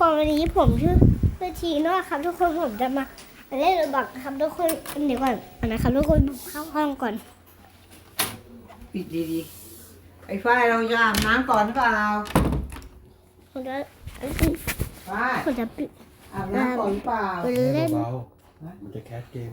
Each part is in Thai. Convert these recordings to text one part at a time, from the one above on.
คนวันนี้ผมชื่อชื่อทีนอ่ครับ ทุกคนผมจะมาเล่นระบัดครับทุกคนเดี๋ยวก่อนนะครับทุกคนเข้าห้องก่อน ปิดดีๆไอ้ฝ้ายเราจะอาบน้ำก่อนหรือเปล่าผมจะฝ้ายผมจะปิดอาบน้ำก่อนหรือเปล่าเล่น เบาๆมันจะแคสเกม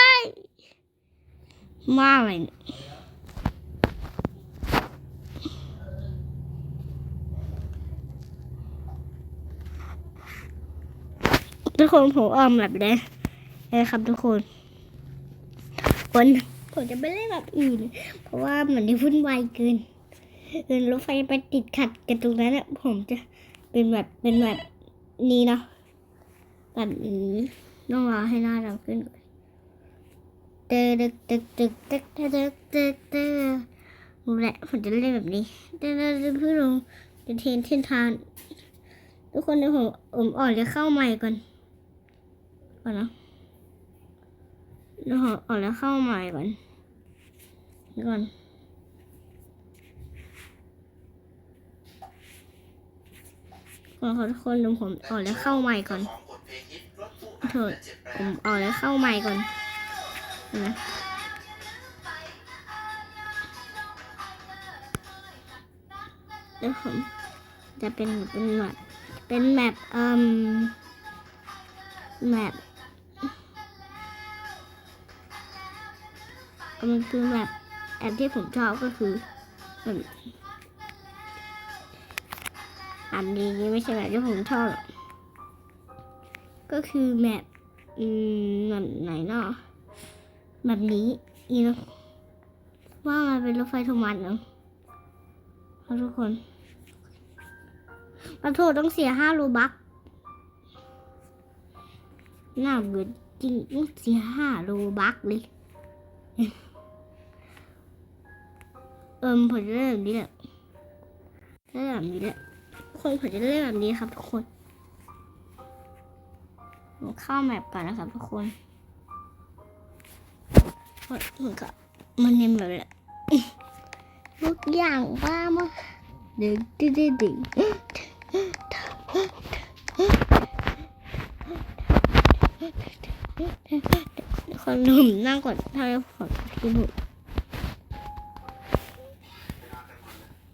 Malen. ทุกคนผมออมแบบนี้นะครับทุกคนวันผมจะไม่เล่นแบบอื่น เพราะว่าเหมือนได้วุ่นวายเกินเกินรถไฟไปติดขัดกันตรงนั้นอะผมจะเป็นแบบเป็นแบบนี้เนาะแบบนี้ต้องรอให้หน้าเราขึ้ก่น ตึ๊ดตึ๊ดตึ๊ดตึ๊ดตึ๊ดตึ๊ดตึ๊ดรู้และผมจะเล่นแบบนี้ตึ๊ดตึ๊ดเพื่อลงจะเทนเทนทาน ทุกคนเดี๋วผมผมอ่อนจะเข้าใหม่ก่อนก่อนนะเดี๋ยวอ่อนแล้วเข้าใหม่ก่อนก่อนขอทุกคนเดี๋ผมอ่อนแล้วเข้าใหม่ก่อนเถอะผมอ่อนแล้วเข้าใหม่ก่อน นะเดี๋ยวผมจะเป็นเป็นแบบเป็นแบบเอ่มแมปมันคือแบบแอปที่ผมชอบก็คือแบบอันนี้ไม่ใช่แบบที่ผมชอบก็คือแบบอืมไหนเนาะ แบบนี้อีนะว่ามันเป็นรถไฟโทมัสเนาะทุกคนประโทษต้องเสียห้าลูบักน่าเบื่อจริงต้องเสียห้าลูบักเลย เอิมผมจะเล่นแบบนี้แหละเล่นแบบนี้แหละคนผมจะเล่นแบบนี้ครับทุกคน เข้าแมปก่อนนะครับทุกคน ดมันก็มันนี่มัแบบทุกอย่างว่ามาเดึงดึงดึงขอนุ่มนั่งก่อทำาห้ผมกินหมด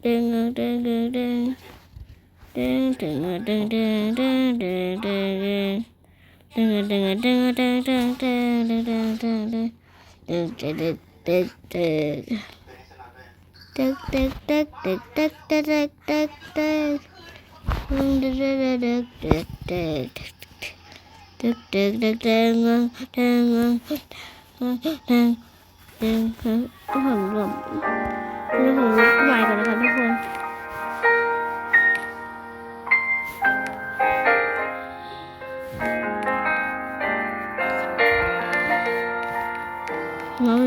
ดึงดึงเดึงเดึงเดึงเดึงเดึงเดึงเดึงเดึงเดึงเดึงเดึงดึงดึงดึงดึงดึงดึง ลูกหูลูกใหม่กันนะคะทุกคน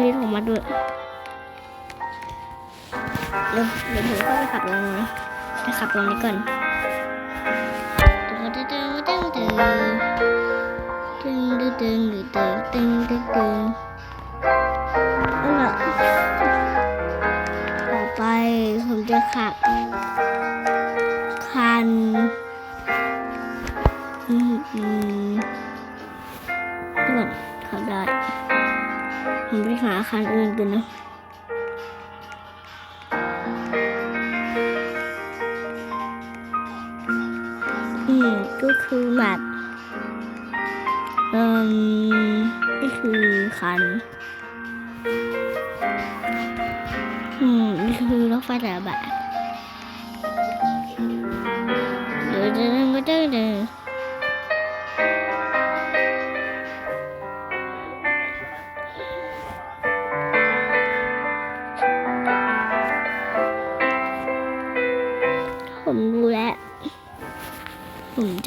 น้องลิศออกมาด้วยเดี๋ยวเดี๋ยวผมเข้าไปขับลงนะไปขับลงนี้ก่อนตึงตึงตึงตึงตึงตึงตึงตึงตึงตึงตึงตึงเอาล่ะต่อไปผมจะขับ คันอืมอืมนี่ก่อนขับได้ ผมไปหาคันอื่นกันนะอืมก็คือแบบเอ่มนี่คือคัน อืมนี่คือรถไฟแต่แบบเดี๋ยวเดี๋ยวเดี๋ยวเดี๋ย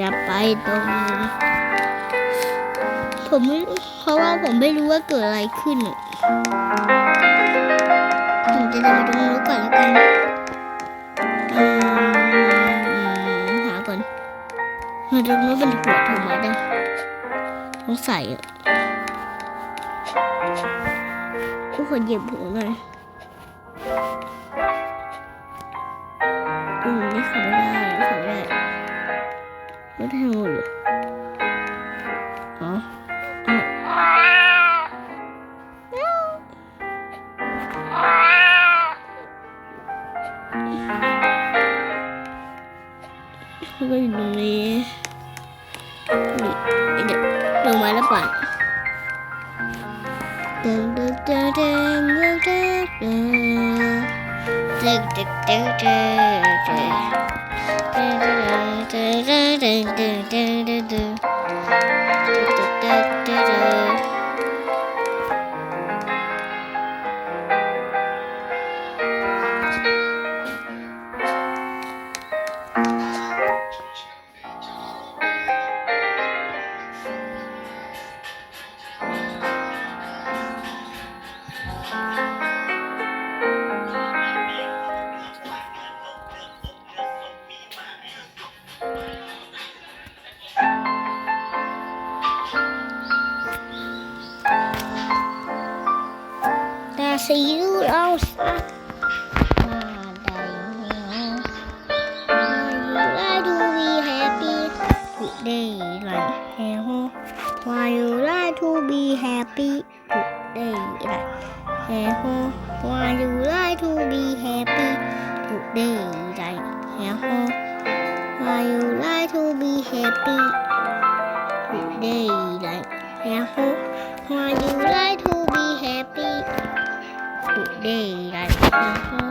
จะไปตรงผมไม่เพราะว่าผมไม่รู้ว่าเกิดอะไรขึ้นผมจะเดินไปตรงนู้นก่อนแล้วกันหาก่อนมันตรงนู้นเป็นหัวถูกไหมนะสงสัยอะทุกคนเหยียบหัวหน่อย Có 聊 do do do do. Like ho Why you like to be happy today like ho Why you like to be happy today like ho Why you like to be happy today like ho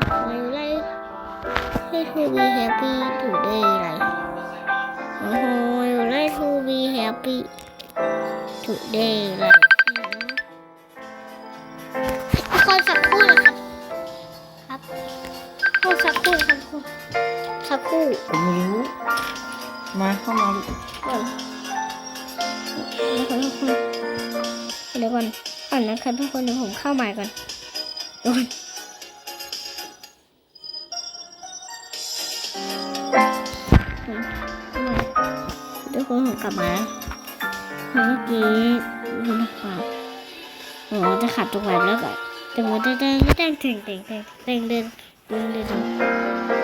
Why you like to be happy today like ho Why you like to be happy today เครู่ผมไม่รู้มาเข้ามาลูกก่อนเดี๋ยวก่อนก่อนนะครับทุกคนเดี๋ยวผมเข้าใหม่ก่อนเดี๋ยวก่อนทุกคนผมกลับมาเมื่อกี้คุณนะครับโอ้จะขับตรงไหนแล้วก่อนแต่ผมจะเดินเดินเดินเดินเดินเดินเดิน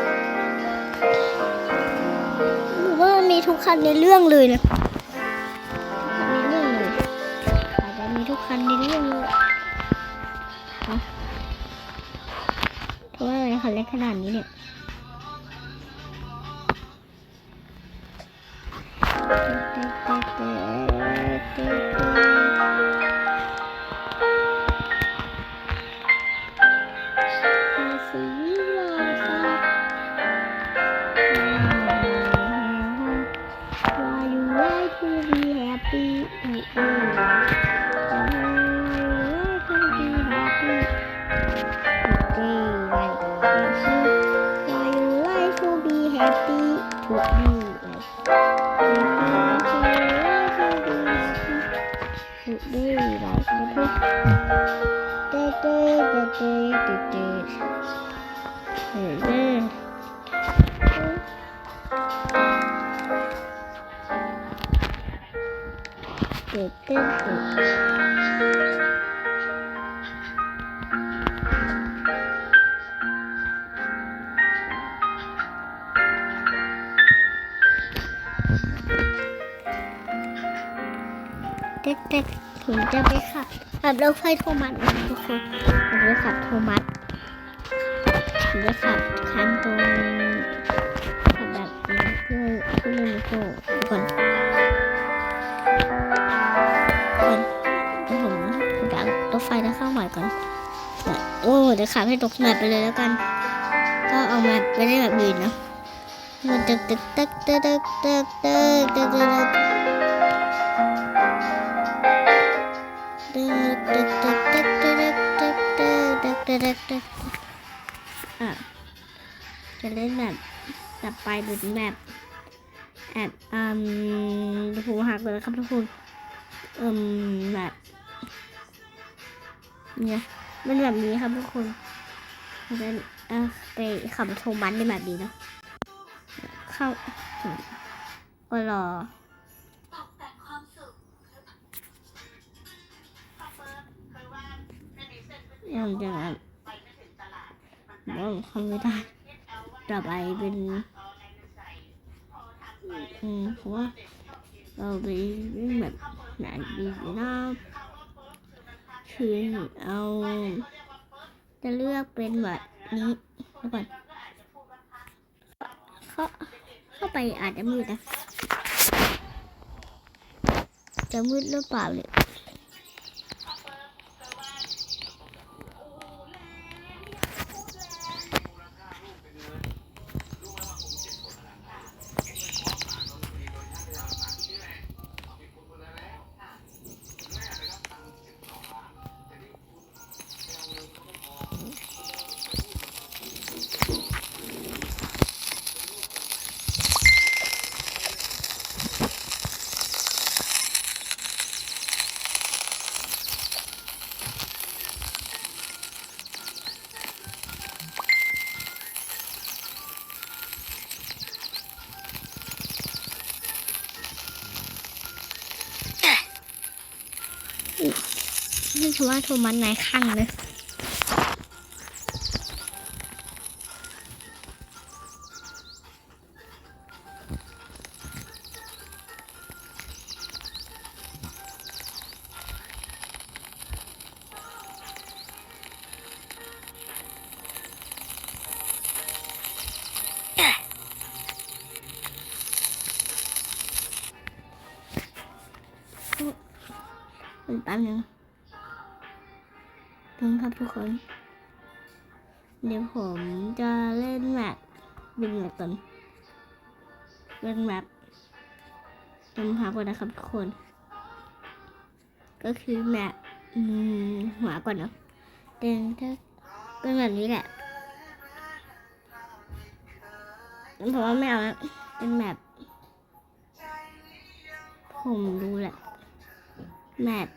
ทุกคันในเรื่องเลยนะในเรื่องเลยอาจจะมีทุกคันในเรื่องเลยฮะเพราะว่าอะไรคันเล็กขนาดนี้เนี่ย Why เด็กเต้นเด็กเด็กเด็กผมจะไปขับขับรถไฟโทมัสนะทุกคนผมจะขับโทมัสผมจะขับคันตรงขับแบบนี้เพื่อเพื่อไม่โกทุ อ้เดี๋ยวขับให้ตกแมปไปเลยแล้วกัน ก็เอาแมปไปได้แบบอื่นเนาะมันตึกตึกตึกตึกตึกตึกตึกตึกตึกตึกตึกตึกตึกตึกตึกตึกตึกตึกตึกอะจะเล่นแบบต่อไปเป็นแบบแบบอืมหูหักเลยครับทุกคนอืมแบบเนี่ย มันแบบนี้ครับทุกคนมันจะเออไปขับโทมัสในแบบนี้เนาะเข้าก็รออย่างจากนั้นว่าทำไม่ได้ต่อไปเป็นอืมเพราะว่าเราไปแบบไหนดีนะ คือเอาจะเลือกเป็นแบบนี้แล้วก่อนเข้าเข้าไปอาจจะมืดนะจะมืดหรือเปล่าเนี่ย นี่คือว่าโทมัสนายข้างเลยเป็น นึงครับทุกคน เดี๋ยวผมจะเล่นแมปเป็นแมปก่อนเป็นแมปเป็นพักก่อนนะครับทุกคน ก็คือแมปหัวก่อนเนาะเป็นถ้าเป็นแบบนี้แหละผมว่าไม่เอาแล้วเป็นแมปผมดูแหละแมป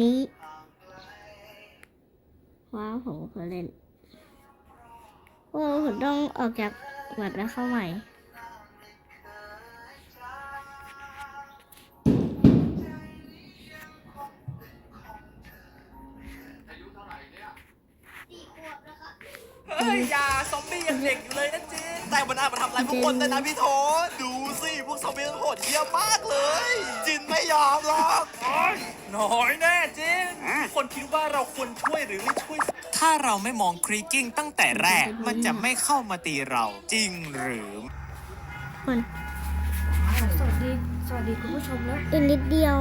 นี้ ว้าวผมเคยเล่นว่าผมต้องออกจากแมปแล้วเข้าใหม่ ยอย่าซอมบี้ยังเด็กอยู่เลยนะเจนแต่มันอาจมาทำอะไรพวกคนแต่นะพี่โทษดูสิพวกซอมบี้มันโหดเยี่ยมมากเลย จินไม่ยอมหรอกโอ๊ยน้อยแน่จินทุกคนคิดว่าเราควรช่วยหรือไม่ช่วย ถ้าเราไม่มองครีกิ้งตั้งแต่แรกมันจะไม่เข้ามาตีเราจริงหรือคนสวัสดี สวัสดีคุณผู้ชมแล้วอีกนิดเดียว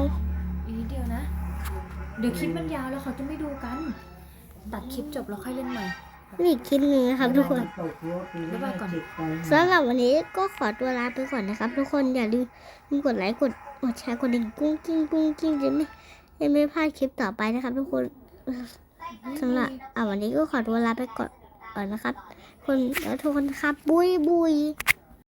อีกนิดเดียวนะ เดี๋ยวคลิปมันยาวแล้วเขาจะไม่ดูกัน ตัดคลิปจบแล้วค่อยเล่นใหม่ นี่คลิปหนึงนะครับทุกคนบ๊ายบายก่อนสำหรับวันนี้ก็ขอตัวลาไปก่อนนะครับ ทุกคนอย่าลืมลืมกดไลค์กดกดแชร์กดดิ่งกุ้งกิ้งกุ้งกิ้งจะไม่จะไม่พลาดคลิปต่อไปนะครับ ทุกคนสำหรับอ่าวันนี้ก็ขอตัวลาไปก่อนก่อนนะครับ คนแล้วทุกคนครับบุยบุย